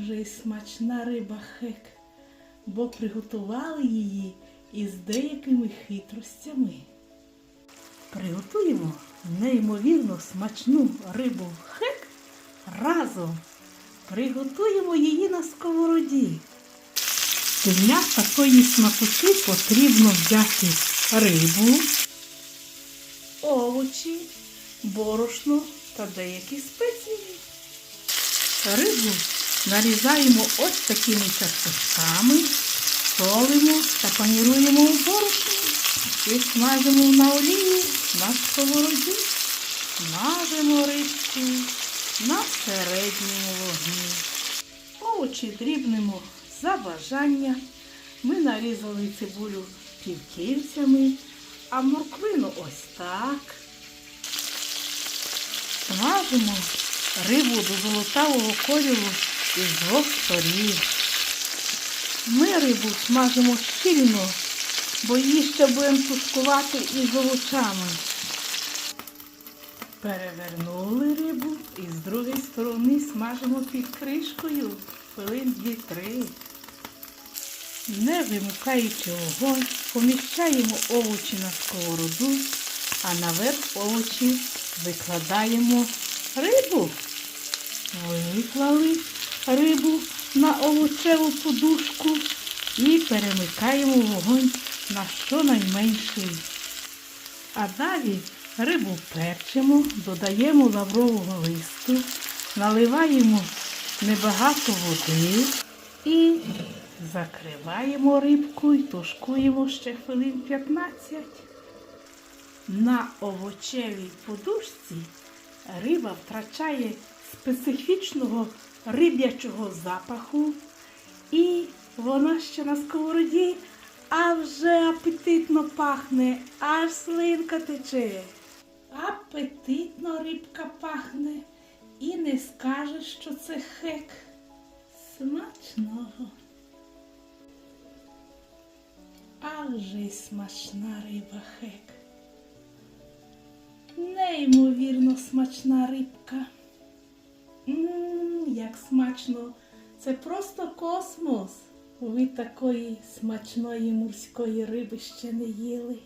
вже й смачна риба хек, бо приготували її із деякими хитростями. Приготуємо неймовірно смачну рибу хек разом. Приготуємо її на сковороді. Для такої смакоти потрібно взяти рибу, овочі, борошно та деякі спеції. Рибу нарізаємо ось такими часточками, солимо та паніруємо у борошні і смажимо на олії на сковороді. Смажимо рибку на середньому вогні. Овочі дрібнемо за бажання. Ми нарізали цибулю півкільцями, а морквину ось так. Смажимо рибу до золотавого кольору із двох сторін. Ми рибу смажимо щільно, бо її ще будемо тушкувати із овочами. Перевернули рибу і з другої сторони смажимо під кришкою хвилин 2-3. Не вимикаючи вогонь, поміщаємо овочі на сковороду, а наверх овочі викладаємо рибу. Виклали рибу на овочеву подушку і перемикаємо вогонь на щонайменший. А далі рибу перчимо, додаємо лаврового листу, наливаємо небагато води і закриваємо рибку і тушкуємо ще хвилин 15. На овочевій подушці риба втрачає специфічного риб'ячого запаху, і вона ще на сковороді а вже апетитно пахне, аж слинка тече. Апетитно рибка пахне і не скажеш, що це хек. Смачного. А вже й смачна риба хек. Неймовірно смачна рибка. Ммм, як смачно. Це просто космос. Ви такої смачної морської риби ще не їли.